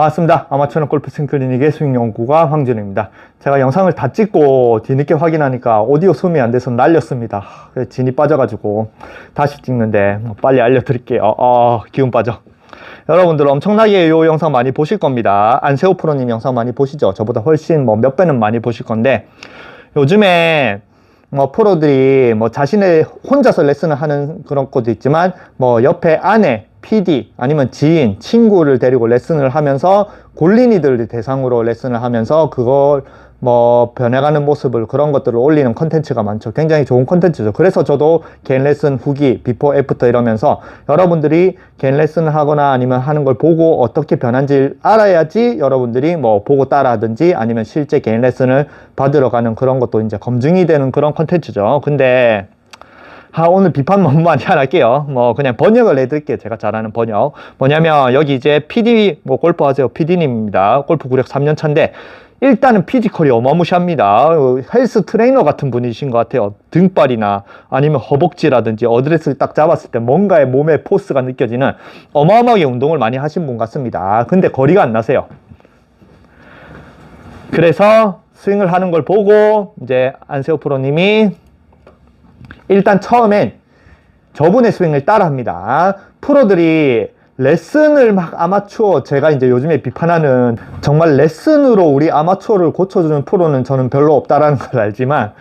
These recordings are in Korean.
반갑습니다. 아마추어 골프 스윙 클리닉의 스윙 연구가 황준우입니다. 제가 영상을 다 찍고 뒤늦게 확인하니까 오디오 소음이 안 돼서 날렸습니다. 진이 빠져가지고 다시 찍는데 뭐 빨리 알려드릴게요. 어, 기운 빠져. 여러분들 엄청나게 이 영상 많이 보실 겁니다. 안세호 프로님 영상 많이 보시죠? 저보다 훨씬 뭐 몇 배는 많이 보실 건데 요즘에 뭐 프로들이 뭐 자신의 혼자서 레슨을 하는 그런 것도 있지만 뭐 옆에 아내, PD 아니면 지인, 친구를 데리고 레슨을 하면서 골린이들 대상으로 레슨을 하면서 그걸 뭐 변해가는 모습을 그런 것들을 올리는 컨텐츠가 많죠. 굉장히 좋은 컨텐츠죠. 그래서 저도 개인 레슨 후기, 비포, 애프터 이러면서 여러분들이 개인 레슨을 하거나 아니면 하는 걸 보고 어떻게 변한지 알아야지 여러분들이 뭐 보고 따라 하든지 아니면 실제 개인 레슨을 받으러 가는 그런 것도 이제 검증이 되는 그런 컨텐츠죠. 근데 아, 오늘 비판 너무 많이 안 할게요. 뭐, 그냥 번역을 해드릴게요. 제가 잘하는 번역. 뭐냐면, 여기 이제 PD, 뭐, 골프 하세요. PD님입니다. 골프 구력 3년 차인데, 일단은 피지컬이 어마무시합니다. 어, 헬스 트레이너 같은 분이신 것 같아요. 등발이나 아니면 허벅지라든지 어드레스를 딱 잡았을 때 뭔가의 몸의 포스가 느껴지는 어마어마하게 운동을 많이 하신 분 같습니다. 근데 거리가 안 나세요. 그래서 스윙을 하는 걸 보고 이제 안세호 프로님이 일단 처음엔 저분의 스윙을 따라 합니다. 프로들이 레슨을 막 아마추어 제가 이제 요즘에 비판하는 정말 레슨으로 우리 아마추어를 고쳐주는 프로는 저는 별로 없다라는 걸 알지만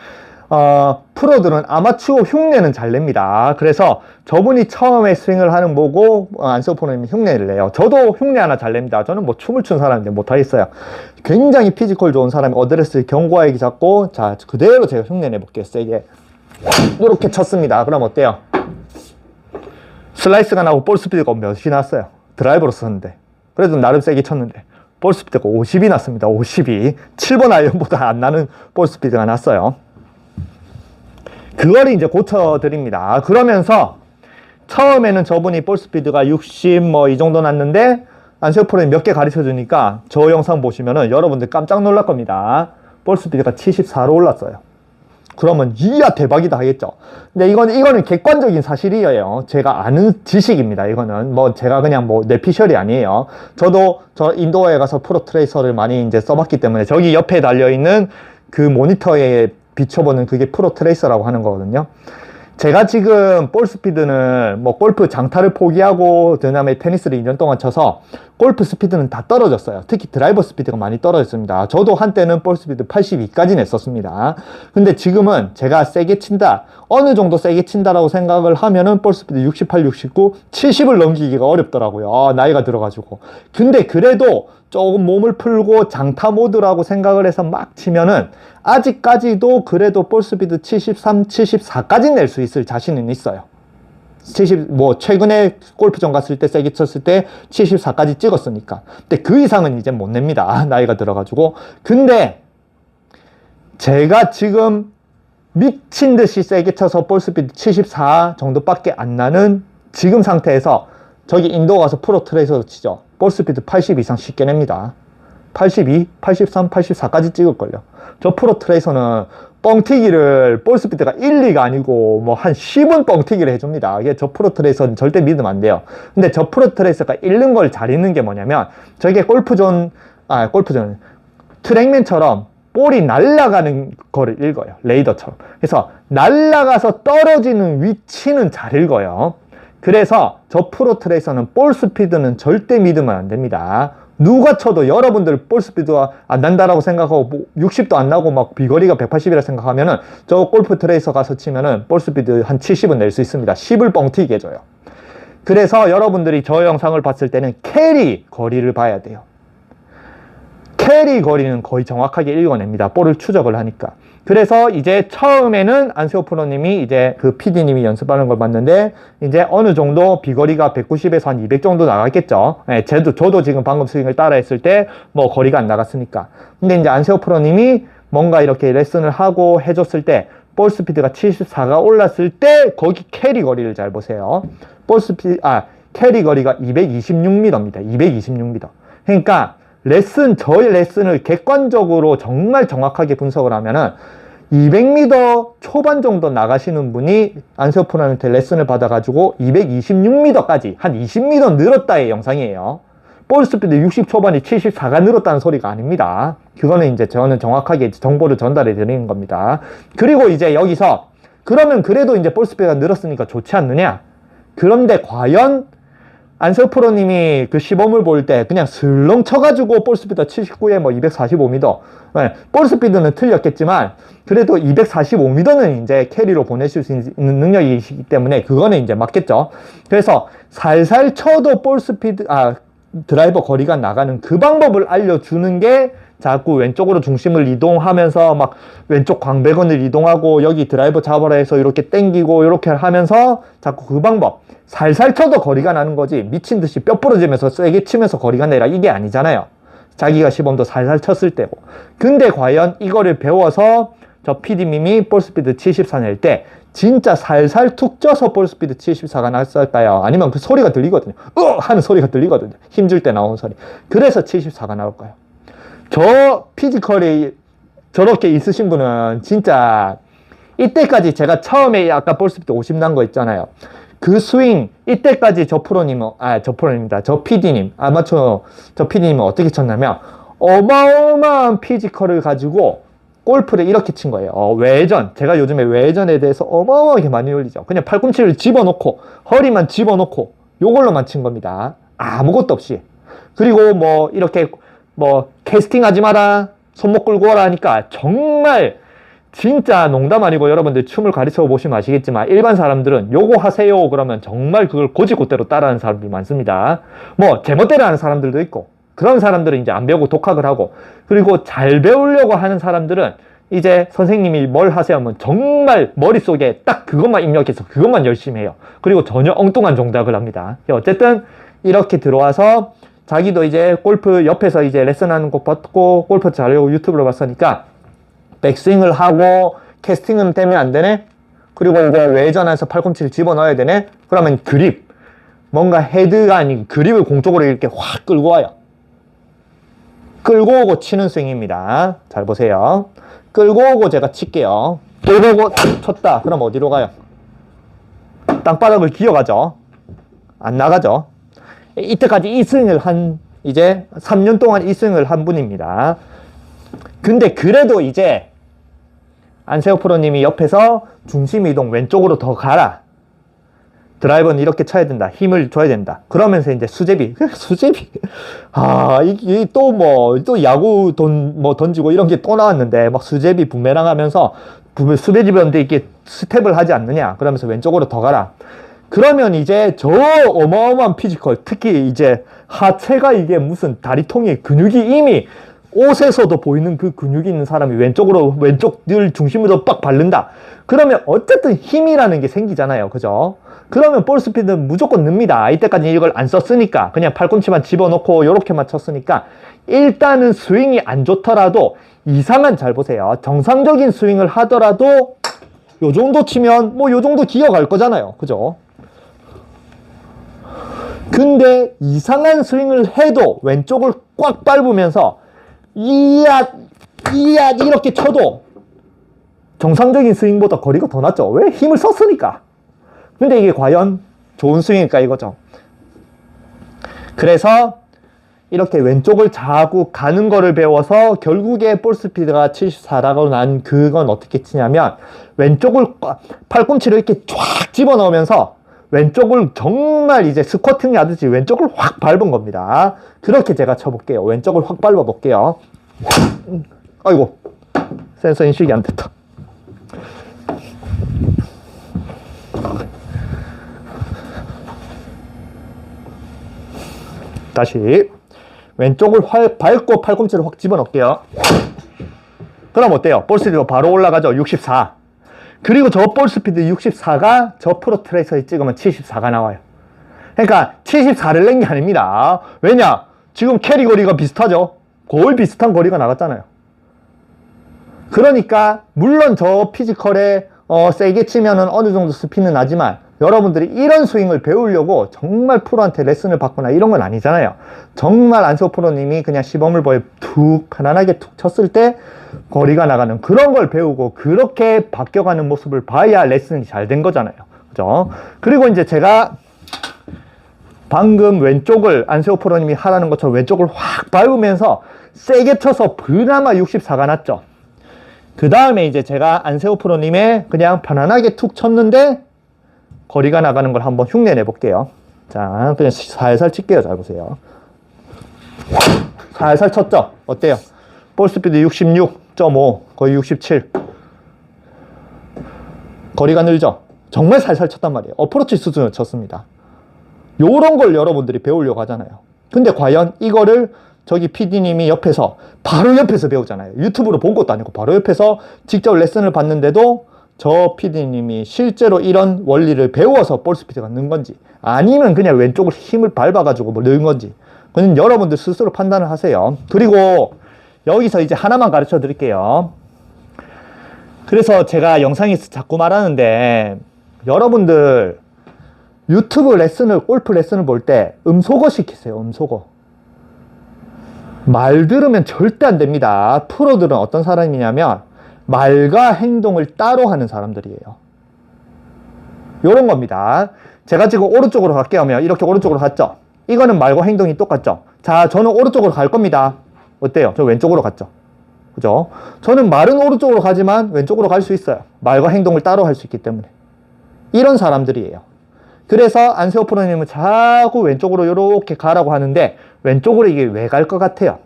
어, 프로들은 아마추어 흉내는 잘 냅니다. 그래서 저분이 처음에 스윙을 하는 보고 어, 프로님이 흉내를 내요. 저도 흉내 하나 잘 냅니다. 저는 뭐 춤을 춘 사람인데 못하겠어요. 굉장히 피지컬 좋은 사람이 어드레스 경고하기 잡고 자 그대로 제가 흉내 내볼게요. 세게 이렇게 쳤습니다. 그럼 어때요? 슬라이스가 나고 볼 스피드가 몇이 났어요. 드라이버로 썼는데. 그래도 나름 세게 쳤는데. 볼 스피드가 50이 났습니다. 50이. 7번 아이언보다 안 나는 볼 스피드가 났어요. 그거를 이제 고쳐드립니다. 그러면서 처음에는 저분이 볼 스피드가 60 뭐 이 정도 났는데 안세호 프로님 몇개 가르쳐 주니까 저 영상 보시면은 여러분들 깜짝 놀랄 겁니다. 볼 스피드가 74로 올랐어요. 그러면 이야 대박이다 하겠죠. 근데 이건 이거는 객관적인 사실이에요. 제가 아는 지식입니다. 이거는 뭐 제가 그냥 뭐 내피셜이 아니에요. 저도 저 인도에 가서 프로 트레이서를 많이 이제 써봤기 때문에 저기 옆에 달려 있는 그 모니터에 비춰보는 그게 프로 트레이서라고 하는 거거든요. 제가 지금 볼 스피드는 뭐 골프 장타를 포기하고 그다음에 테니스를 2년 동안 쳐서 골프 스피드는 다 떨어졌어요. 특히 드라이버 스피드가 많이 떨어졌습니다. 저도 한때는 볼 스피드 82까지 냈었습니다. 근데 지금은 제가 세게 친다. 어느 정도 세게 친다라고 생각을 하면은 볼 스피드 68, 69, 70을 넘기기가 어렵더라고요. 아, 나이가 들어가지고. 근데 그래도 조금 몸을 풀고 장타 모드라고 생각을 해서 막 치면은 아직까지도 그래도 볼 스피드 73, 74까지 낼 수 있을 자신은 있어요. 70, 뭐, 최근에 골프장 갔을 때 세게 쳤을 때 74까지 찍었으니까. 근데 그 이상은 이제 못 냅니다. 나이가 들어가지고. 근데 제가 지금 미친 듯이 세게 쳐서 볼 스피드 74 정도밖에 안 나는 지금 상태에서 저기 인도 가서 프로 트레이서 치죠. 볼 스피드 80 이상 쉽게 냅니다. 82, 83, 84까지 찍을걸요. 저 프로 트레이서는 뻥튀기를 볼 스피드가 1, 2가 아니고 뭐 한 10은 뻥튀기를 해줍니다. 이게 저 프로 트레이서는 절대 믿으면 안 돼요. 근데 저 프로 트레이서가 읽는 걸잘 읽는 게 뭐냐면 저게 골프존, 아, 골프존, 트랙맨처럼 볼이 날아가는 거를 읽어요. 레이더처럼. 그래서 날아가서 떨어지는 위치는 잘 읽어요. 그래서 저 프로 트레이서는 볼 스피드는 절대 믿으면 안 됩니다. 누가 쳐도 여러분들 볼 스피드가 안 난다라고 생각하고 뭐 60도 안 나고 막 비거리가 180이라 생각하면은 저 골프 트레이서 가서 치면은 볼 스피드 한 70은 낼 수 있습니다. 10을 뻥튀기 해줘요. 그래서 여러분들이 저 영상을 봤을 때는 캐리 거리를 봐야 돼요. 캐리 거리는 거의 정확하게 읽어냅니다. 볼을 추적을 하니까. 그래서 이제 처음에는 안세호 프로님이 이제 그 PD님이 연습하는 걸 봤는데 이제 어느 정도 비거리가 190에서 한 200 정도 나갔겠죠. 예, 저도, 저도 지금 방금 스윙을 따라 했을 때 뭐 거리가 안 나갔으니까. 근데 이제 안세호 프로님이 뭔가 이렇게 레슨을 하고 해줬을 때 볼 스피드가 74가 올랐을 때 거기 캐리 거리를 잘 보세요. 볼 스피드, 아, 캐리 거리가 226m입니다. 226m. 그러니까 레슨, 저의 레슨을 객관적으로 정말 정확하게 분석을 하면은 200m 초반 정도 나가시는 분이 안세호 프로한테 레슨을 받아가지고 226m까지 한 20m 늘었다의 영상이에요. 볼 스피드 60 초반이 74가 늘었다는 소리가 아닙니다. 그거는 이제 저는 정확하게 정보를 전달해 드리는 겁니다. 그리고 이제 여기서 그러면 그래도 이제 볼 스피드가 늘었으니까 좋지 않느냐? 그런데 과연 안세호 프로님이 그 시범을 볼 때 그냥 슬렁 쳐가지고 볼 스피드 79에 뭐 245m. 네, 볼 스피드는 틀렸겠지만 그래도 245m는 이제 캐리로 보내실 수 있는 능력이시기 때문에 그거는 이제 맞겠죠. 그래서 살살 쳐도 볼 스피드, 아, 드라이버 거리가 나가는 그 방법을 알려주는 게 자꾸 왼쪽으로 중심을 이동하면서 막 왼쪽 광배근을 이동하고 여기 드라이버 잡아라 해서 이렇게 땡기고 이렇게 하면서 자꾸 그 방법 살살 쳐도 거리가 나는 거지 미친 듯이 뼈 부러지면서 세게 치면서 거리가 내라 이게 아니잖아요 자기가 시범도 살살 쳤을 때고 근데 과연 이거를 배워서 저 PD님이 볼스피드 74 낼 때 진짜 살살 툭 쪄서 볼스피드 74가 났을까요? 아니면 그 소리가 들리거든요. 으! 하는 소리가 들리거든요. 힘줄 때 나오는 소리. 그래서 74가 나올까요? 저 피지컬이 저렇게 있으신 분은 진짜 이때까지 제가 처음에 아까 볼스피드 50 난 거 있잖아요. 그 스윙 이때까지 저 프로님은 아저 프로님입니다. 저 PD님 아마추어 저 PD님은 어떻게 쳤냐면 어마어마한 피지컬을 가지고 골프를 이렇게 친 거예요. 어, 외전. 제가 요즘에 외전에 대해서 어마어마하게 많이 올리죠. 그냥 팔꿈치를 집어넣고 허리만 집어넣고 요걸로만 친 겁니다. 아무것도 없이. 그리고 뭐 이렇게 뭐 캐스팅 하지 마라. 손목 끌고 오라 하니까 정말 진짜 농담 아니고 여러분들 춤을 가르쳐 보시면 아시겠지만 일반 사람들은 요거 하세요 그러면 정말 그걸 고지고대로 따라하는 사람들이 많습니다. 뭐 제멋대로 하는 사람들도 있고 그런 사람들은 이제 안 배우고 독학을 하고 그리고 잘 배우려고 하는 사람들은 이제 선생님이 뭘 하세요 하면 정말 머릿속에 딱 그것만 입력해서 그것만 열심히 해요. 그리고 전혀 엉뚱한 동작을 합니다. 어쨌든 이렇게 들어와서 자기도 이제 골프 옆에서 이제 레슨하는 거 봤고 골프 잘하려고 유튜브로 봤으니까 백스윙을 하고 캐스팅은 되면 안 되네. 그리고 이제 외전해서 팔꿈치를 집어넣어야 되네. 그러면 그립 뭔가 헤드가 아닌 그립을 공쪽으로 이렇게 확 끌고 와요. 끌고 오고 치는 스윙입니다. 잘 보세요. 끌고 오고 제가 칠게요. 끌고 오고 쳤다. 그럼 어디로 가요? 땅바닥을 기어가죠. 안 나가죠. 이때까지 이 스윙을 한 이제 3년 동안 이 스윙을 한 분입니다. 근데 그래도 이제 안세호 프로님이 옆에서 중심 이동 왼쪽으로 더 가라. 드라이버는 이렇게 쳐야 된다. 힘을 줘야 된다. 그러면서 이제 수제비. 수제비. 아, 이게 또 뭐, 또 야구 돈, 뭐 던지고 이런 게 또 나왔는데, 막 수제비 부메랑 하면서, 수제비 배우는데 이게 스텝을 하지 않느냐. 그러면서 왼쪽으로 더 가라. 그러면 이제 저 어마어마한 피지컬, 특히 이제 하체가 이게 무슨 다리통이 근육이 이미 옷에서도 보이는 그 근육이 있는 사람이 왼쪽으로 왼쪽 늘 중심으로 빡 바른다. 그러면 어쨌든 힘이라는 게 생기잖아요. 그죠? 그러면 볼 스피드는 무조건 늡니다. 이때까지 이걸 안 썼으니까 그냥 팔꿈치만 집어넣고 요렇게만 쳤으니까 일단은 스윙이 안 좋더라도 이상한 잘 보세요. 정상적인 스윙을 하더라도 요 정도 치면 뭐 요 정도 기어갈 거잖아요. 그죠? 근데 이상한 스윙을 해도 왼쪽을 꽉 밟으면서 이야 이야 이렇게 쳐도 정상적인 스윙보다 거리가 더 낮죠. 왜? 힘을 썼으니까. 근데 이게 과연 좋은 스윙일까 이거죠. 그래서 이렇게 왼쪽을 자꾸 가는 거를 배워서 결국에 볼 스피드가 74라고 난 그건 어떻게 치냐면 왼쪽을 팔꿈치를 이렇게 쫙 집어넣으면서 왼쪽을 정말 이제 스쿼팅 하듯이 왼쪽을 확 밟은 겁니다. 그렇게 제가 쳐볼게요. 왼쪽을 확 밟아 볼게요. 아이고 센서 인식이 안 됐다. 다시 왼쪽을 활, 밟고 팔꿈치를 확 집어넣을게요. 그럼 어때요? 볼 스피드 바로 올라가죠. 64. 그리고 저 볼 스피드 64가 저 프로 트레이서에 찍으면 74가 나와요. 그러니까 74를 낸 게 아닙니다. 왜냐? 지금 캐리 거리가 비슷하죠. 거의 비슷한 거리가 나갔잖아요. 그러니까 물론 저 피지컬에 어, 세게 치면은 어느 정도 스피는 나지만 여러분들이 이런 스윙을 배우려고 정말 프로한테 레슨을 받거나 이런 건 아니잖아요. 정말 안소 프로님이 그냥 시범을 보여 툭 편안하게 툭 쳤을 때 거리가 나가는 그런 걸 배우고 그렇게 바뀌어가는 모습을 봐야 레슨이 잘 된 거잖아요. 그죠? 그리고 이제 제가 방금 왼쪽을 안세호 프로님이 하라는 것처럼 왼쪽을 확 밟으면서 세게 쳐서 그나마 64가 났죠. 그 다음에 이제 제가 안세호 프로님의 그냥 편안하게 툭 쳤는데 거리가 나가는 걸 한번 흉내 내볼게요. 자, 그냥 살살 칠게요. 잘 보세요. 살살 쳤죠? 어때요? 볼 스피드 66.5, 거의 67. 거리가 늘죠? 정말 살살 쳤단 말이에요. 어프로치 수준을 쳤습니다. 요런 걸 여러분들이 배우려고 하잖아요. 근데 과연 이거를 저기 PD님이 옆에서 바로 옆에서 배우잖아요. 유튜브로 본 것도 아니고 바로 옆에서 직접 레슨을 받는데도 저 PD님이 실제로 이런 원리를 배워서 볼 스피드가 는 건지 아니면 그냥 왼쪽을 힘을 밟아가지고 뭐는 건지 그건 여러분들 스스로 판단을 하세요. 그리고 여기서 이제 하나만 가르쳐 드릴게요. 그래서 제가 영상에서 자꾸 말하는데 여러분들 유튜브 레슨을 골프 레슨을 볼 때 음소거 시키세요. 음소거. 말 들으면 절대 안 됩니다. 프로들은 어떤 사람이냐면 말과 행동을 따로 하는 사람들이에요. 요런 겁니다. 제가 지금 오른쪽으로 갈게요 하면 이렇게 오른쪽으로 갔죠. 이거는 말과 행동이 똑같죠. 자, 저는 오른쪽으로 갈 겁니다. 어때요? 저 왼쪽으로 갔죠. 그죠? 저는 말은 오른쪽으로 가지만 왼쪽으로 갈 수 있어요. 말과 행동을 따로 할 수 있기 때문에. 이런 사람들이에요. 그래서 안세호 프로님은 자꾸 왼쪽으로 이렇게 가라고 하는데 왼쪽으로 이게 왜 갈 것 같아요?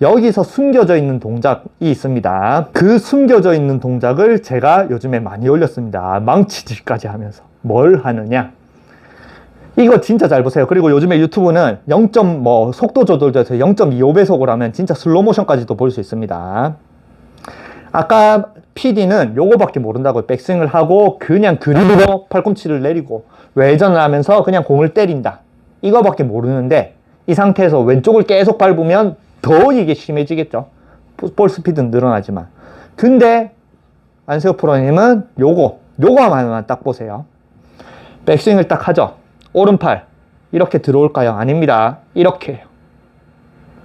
여기서 숨겨져 있는 동작이 있습니다. 그 숨겨져 있는 동작을 제가 요즘에 많이 올렸습니다. 망치질까지 하면서. 뭘 하느냐? 이거 진짜 잘 보세요. 그리고 요즘에 유튜브는 0. 뭐 속도 조절돼서 0.25배속으로 하면 진짜 슬로우 모션까지도 볼 수 있습니다. 아까 PD는 요거밖에 모른다고 백스윙을 하고 그냥 그립으로 팔꿈치를 내리고 외전을 하면서 그냥 공을 때린다. 이거밖에 모르는데 이 상태에서 왼쪽을 계속 밟으면 더 이게 심해지겠죠. 볼 스피드는 늘어나지만. 근데 안세호 프로님은 요거, 요거 하나만 딱 보세요. 백스윙을 딱 하죠. 오른팔 이렇게 들어올까요? 아닙니다. 이렇게 해요.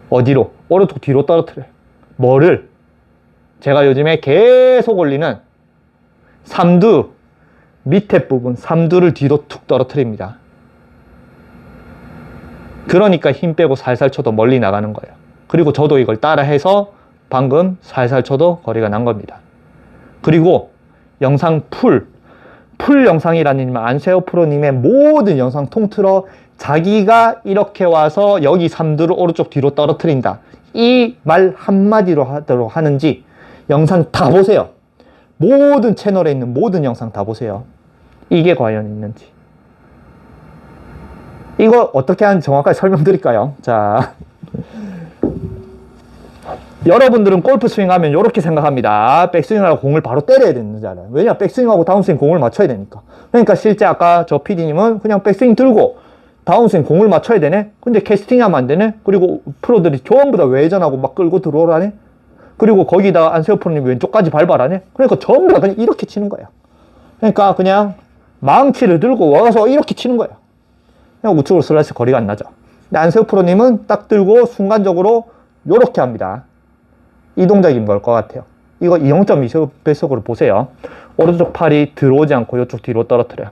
어디로? 오른쪽 뒤로 떨어뜨려요. 뭐를? 제가 요즘에 계속 올리는 삼두 밑에 부분 삼두를 뒤로 툭 떨어뜨립니다. 그러니까 힘 빼고 살살 쳐도 멀리 나가는 거예요. 그리고 저도 이걸 따라해서 방금 살살 쳐도 거리가 난 겁니다. 그리고 영상 풀, 풀 영상이라는 안세호 프로님의 모든 영상 통틀어 자기가 이렇게 와서 여기 삼두를 오른쪽 뒤로 떨어뜨린다. 이 말 한마디로 하도록 하는지 영상 다 보세요. 모든 채널에 있는 모든 영상 다 보세요. 이게 과연 있는지. 이거 어떻게 하는지 정확하게 설명드릴까요? 자. 여러분들은 골프 스윙하면 이렇게 생각합니다. 백스윙하고 공을 바로 때려야 되는 줄 알아요. 왜냐? 백스윙하고 다운스윙 공을 맞춰야 되니까. 그러니까 실제 아까 저 PD님은 그냥 백스윙 들고 다운스윙 공을 맞춰야 되네? 근데 캐스팅하면 안 되네? 그리고 프로들이 전부 다 외전하고 막 끌고 들어오라네? 그리고 거기다 안세호 프로님 왼쪽까지 밟아라네? 그러니까 전부 다 그냥 이렇게 치는 거예요. 그러니까 그냥 망치를 들고 와서 이렇게 치는 거예요. 그냥 우측으로 슬라이스 거리가 안 나죠. 근데 안세호 프로님은 딱 들고 순간적으로 이렇게 합니다. 이 동작이 뭘 것 같아요? 이거 0.25배속으로 보세요. 오른쪽 팔이 들어오지 않고 이쪽 뒤로 떨어뜨려요.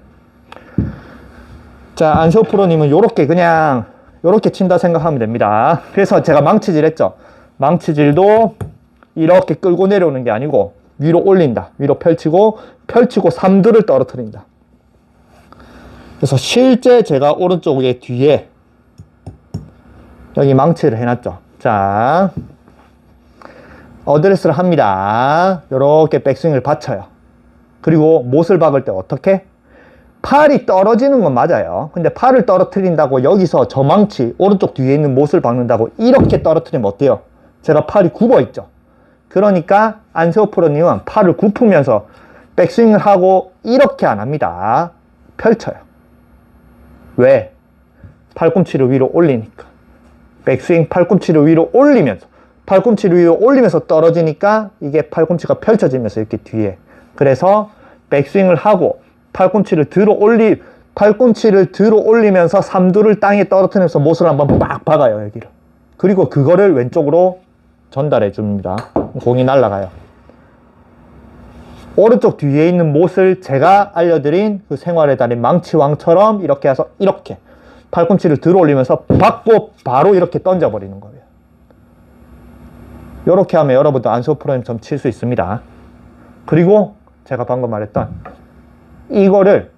자, 안세호 프로님은 이렇게 그냥 이렇게 친다 생각하면 됩니다. 그래서 제가 망치질 했죠. 망치질도 이렇게 끌고 내려오는 게 아니고 위로 올린다. 위로 펼치고 펼치고 삼두를 떨어뜨린다. 그래서 실제 제가 오른쪽에 뒤에 여기 망치를 해놨죠. 자, 어드레스를 합니다. 이렇게 백스윙을 받쳐요. 그리고 못을 박을 때 어떻게? 팔이 떨어지는 건 맞아요. 근데 팔을 떨어뜨린다고 여기서 저 망치, 오른쪽 뒤에 있는 못을 박는다고 이렇게 떨어뜨리면 어때요? 제가 팔이 굽어 있죠. 그러니까 안세호 프로님은 팔을 굽으면서 백스윙을 하고 이렇게 안 합니다. 펼쳐요. 왜? 팔꿈치를 위로 올리니까. 백스윙 팔꿈치를 위로 올리면서. 팔꿈치를 위로 올리면서 떨어지니까 이게 팔꿈치가 펼쳐지면서 이렇게 뒤에. 그래서 백스윙을 하고 팔꿈치를 들어 올리, 팔꿈치를 들어 올리면서 삼두를 땅에 떨어뜨리면서 못을 한번 빡 박아요, 여기를. 그리고 그거를 왼쪽으로 전달해 줍니다. 공이 날아가요. 오른쪽 뒤에 있는 못을 제가 알려드린 그 생활의 달인 망치왕처럼 이렇게 해서 이렇게 팔꿈치를 들어 올리면서 받고 바로 이렇게 던져버리는 거예요. 이렇게 하면 여러분도 프로님 점칠 수 있습니다. 그리고 제가 방금 말했던 이거를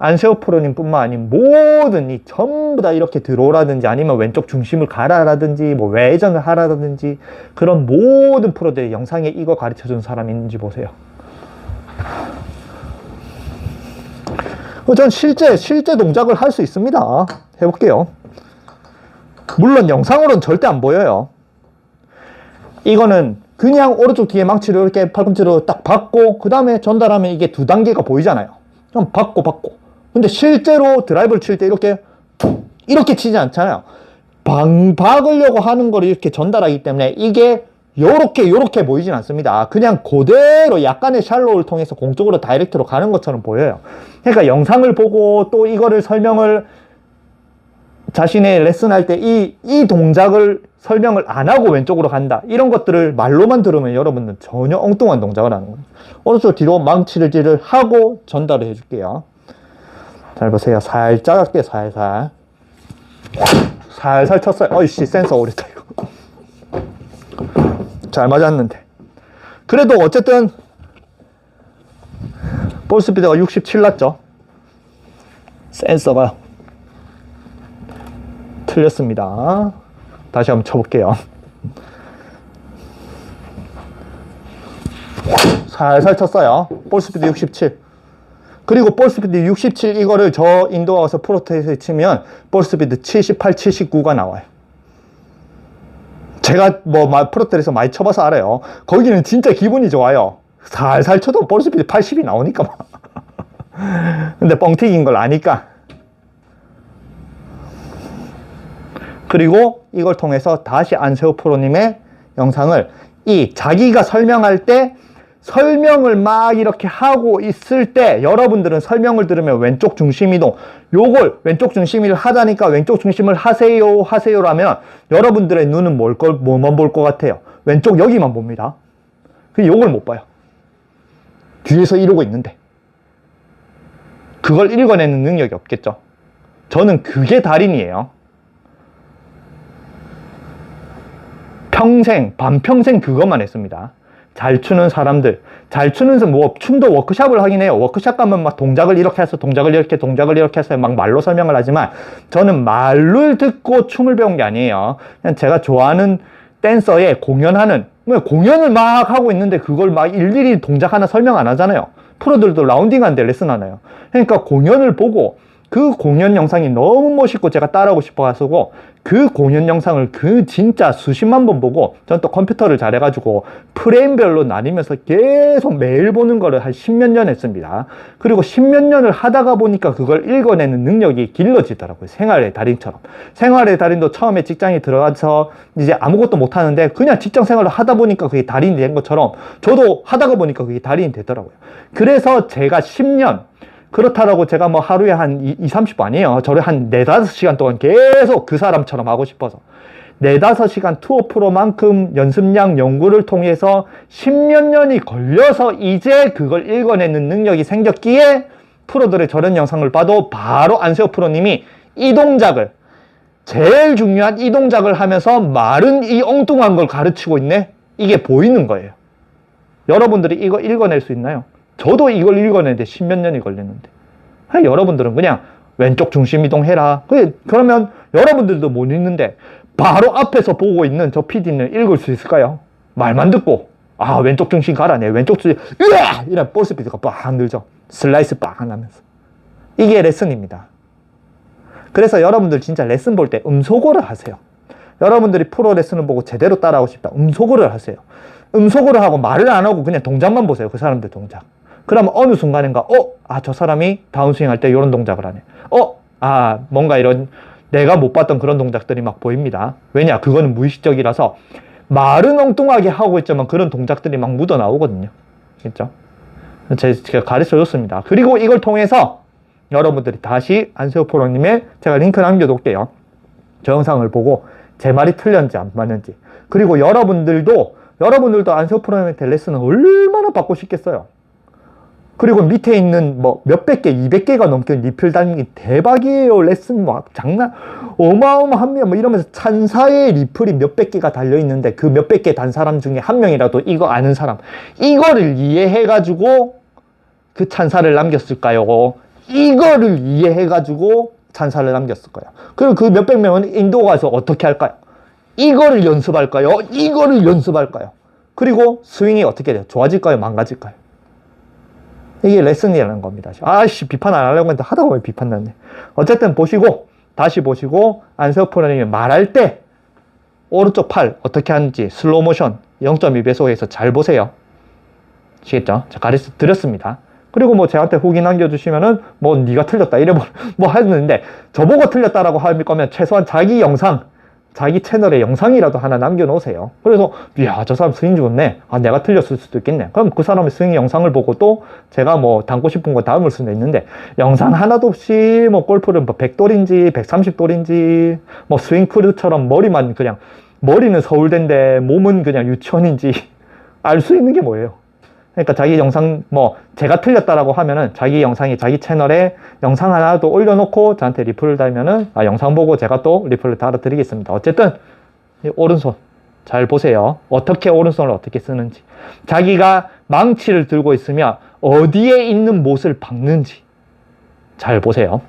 안세호 프로님 뿐만 아닌 모든 이 전부 다 이렇게 들어오라든지 아니면 왼쪽 중심을 가라라든지 뭐 외전을 하라든지 그런 모든 프로들의 영상에 이거 가르쳐 준 사람이 있는지 보세요. 어, 전 실제 실제 동작을 할 수 있습니다. 해볼게요. 물론 영상으로는 절대 안 보여요. 이거는 그냥 오른쪽 뒤에 망치를 이렇게 팔꿈치로 딱 받고 그 다음에 전달하면 이게 두 단계가 보이잖아요. 그럼 받고 받고. 근데 실제로 드라이브를 칠 때 이렇게 이렇게 치지 않잖아요. 방 박으려고 하는 걸 이렇게 전달하기 때문에 이게 요렇게 요렇게 보이진 않습니다. 그냥 그대로 약간의 샬로우를 통해서 공쪽으로 다이렉트로 가는 것처럼 보여요. 그러니까 영상을 보고 또 이거를 설명을 자신의 레슨 할 때 이, 이 동작을 설명을 안 하고 왼쪽으로 간다. 이런 것들을 말로만 들으면 여러분은 전혀 엉뚱한 동작을 하는 거예요. 오른쪽 뒤로 망치를 하고 전달을 해줄게요. 잘 보세요. 살짝 할게요. 살살. 살살 쳤어요. 어이씨, 센서 오랬다, 이거. 잘 맞았는데. 그래도 어쨌든, 볼 스피드가 67 났죠. 센서가 틀렸습니다. 다시 한번 쳐볼게요. 살살 쳤어요. 볼 스피드 67. 그리고 볼 스피드 67 이거를 저 인도 와서 프로테스에 치면 볼 스피드 78, 79가 나와요. 제가 뭐 프로테에서 많이 쳐봐서 알아요. 거기는 진짜 기분이 좋아요. 살살 쳐도 볼 스피드 80이 나오니까 막. 근데 뻥튀기인 걸 아니까. 그리고 이걸 통해서 다시 안세호 프로님의 영상을 이 자기가 설명할 때 설명을 막 이렇게 하고 있을 때 여러분들은 설명을 들으면 왼쪽 중심 이동. 요걸 왼쪽 중심을 하자니까 왼쪽 중심을 하세요 하세요라면 여러분들의 눈은 뭘 걸, 뭐만 볼 것 같아요? 왼쪽 여기만 봅니다. 그 요걸 못 봐요. 뒤에서 이러고 있는데. 그걸 읽어내는 능력이 없겠죠. 저는 그게 달인이에요 평생 반평생 그것만 했습니다 잘 추는 사람들, 잘 추는 뭐 춤도 워크샵을 하긴 해요. 워크샵 가면 막 동작을 이렇게 해서 동작을 이렇게 동작을 이렇게 해서 막 말로 설명을 하지만 저는 말을 듣고 춤을 배운 게 아니에요. 그냥 제가 좋아하는 댄서의 공연하는 뭐 공연을 막 하고 있는데 그걸 막 일일이 동작 하나 설명 안 하잖아요. 프로들도 라운딩 하는데 레슨 하나요. 그러니까 공연을 보고 그 공연 영상이 너무 멋있고 제가 따라하고 싶어 가지고 그 공연 영상을 그 진짜 수십만 번 보고 전 또 컴퓨터를 잘해가지고 프레임별로 나뉘면서 계속 매일 보는 거를 한 십몇 년 했습니다. 그리고 십몇 년을 하다가 보니까 그걸 읽어내는 능력이 길러지더라고요. 생활의 달인처럼. 생활의 달인도 처음에 직장에 들어가서 이제 아무것도 못하는데 그냥 직장 생활을 하다 보니까 그게 달인이 된 것처럼 저도 하다가 보니까 그게 달인이 되더라고요. 그래서 제가 10년 그렇다라고 제가 뭐 하루에 한 2, 30분 아니에요. 저를 한 4, 5시간 동안 계속 그 사람처럼 하고 싶어서. 4, 5시간 투어 프로만큼 연습량 연구를 통해서 10몇 년이 걸려서 이제 그걸 읽어내는 능력이 생겼기에 프로들의 저런 영상을 봐도 바로 안세호 프로님이 이 동작을 제일 중요한 이 동작을 하면서 말은 이 엉뚱한 걸 가르치고 있네? 이게 보이는 거예요. 여러분들이 이거 읽어낼 수 있나요? 저도 이걸 읽어내는데 십몇 년이 걸렸는데. 여러분들은 그냥 왼쪽 중심 이동해라. 그러면 여러분들도 못 읽는데 바로 앞에서 보고 있는 저 PD는 읽을 수 있을까요? 말만 듣고 아 왼쪽 중심 가라네 왼쪽 중심 으아! 이런 볼 스 피드가 빡 늘죠. 슬라이스 빡 나면서. 이게 레슨입니다. 그래서 여러분들 진짜 레슨 볼 때 음소거를 하세요. 여러분들이 프로 레슨을 보고 제대로 따라하고 싶다. 음소거를 하세요. 음소거를 하고 말을 안 하고 그냥 동작만 보세요. 그 사람들 동작 그러면 어느 순간인가 어? 아 저 사람이 다운스윙 할 때 이런 동작을 하네. 어? 아 뭔가 이런 내가 못 봤던 그런 동작들이 막 보입니다. 왜냐 그거는 무의식적이라서 말은 엉뚱하게 하고 있지만 그런 동작들이 막 묻어 나오거든요. 그죠? 제가 가르쳐 줬습니다. 그리고 이걸 통해서 여러분들이 다시 안세호 프로님의 제가 링크 남겨놓을게요. 저 영상을 보고 제 말이 틀렸는지 안 맞는지. 그리고 여러분들도 여러분들도 안세호 프로님의 레슨은 얼마나 받고 싶겠어요 그리고 밑에 있는 뭐 몇백 개, 이백 개가 넘게 리플 달린 게 대박이에요. 레슨 뭐 장난 어마어마합니다. 뭐 이러면서 찬사의 리플이 몇백 개가 달려 있는데 그 몇백 개 단 사람 중에 한 명이라도 이거 아는 사람 이거를 이해해 가지고 그 찬사를 남겼을까요? 이거를 이해해 가지고 찬사를 남겼을 거예요. 그럼 그 몇백 명은 인도 가서 어떻게 할까요? 이거를 연습할까요? 이거를 연습할까요? 그리고 스윙이 어떻게 돼요? 좋아질까요? 망가질까요? 이게 레슨이라는 겁니다. 아씨 비판 안 하려고 했는데 하다 보면 비판 났네. 어쨌든 보시고 다시 보시고 안세호 프로님이 말할 때 오른쪽 팔 어떻게 하는지 슬로우 모션 0.2배속에서 잘 보세요. 아시겠죠? 제가 가르쳐 드렸습니다. 그리고 뭐 저한테 후기 남겨주시면은 뭐 네가 틀렸다 이래 뭐, 뭐 하는데 저보고 틀렸다라고 할 거면 최소한 자기 영상 자기 채널에 영상이라도 하나 남겨놓으세요. 그래서 이야 저 사람 스윙 좋네. 아 내가 틀렸을 수도 있겠네. 그럼 그 사람의 스윙 영상을 보고 또 제가 뭐 담고 싶은 거 담을 수도 있는데 영상 하나도 없이 뭐 골프를 뭐 100돌인지 130돌인지 뭐 스윙 크루처럼 머리만 그냥 머리는 서울대인데 몸은 그냥 유치원인지 알 수 있는 게 뭐예요? 그러니까 자기 영상 뭐 제가 틀렸다라고 하면은 자기 영상이 자기 채널에 영상 하나도 올려놓고 저한테 리플을 달면은 아 영상 보고 제가 또 리플을 달아드리겠습니다. 어쨌든 이 오른손 잘 보세요. 어떻게 오른손을 어떻게 쓰는지 자기가 망치를 들고 있으면 어디에 있는 못을 박는지 잘 보세요.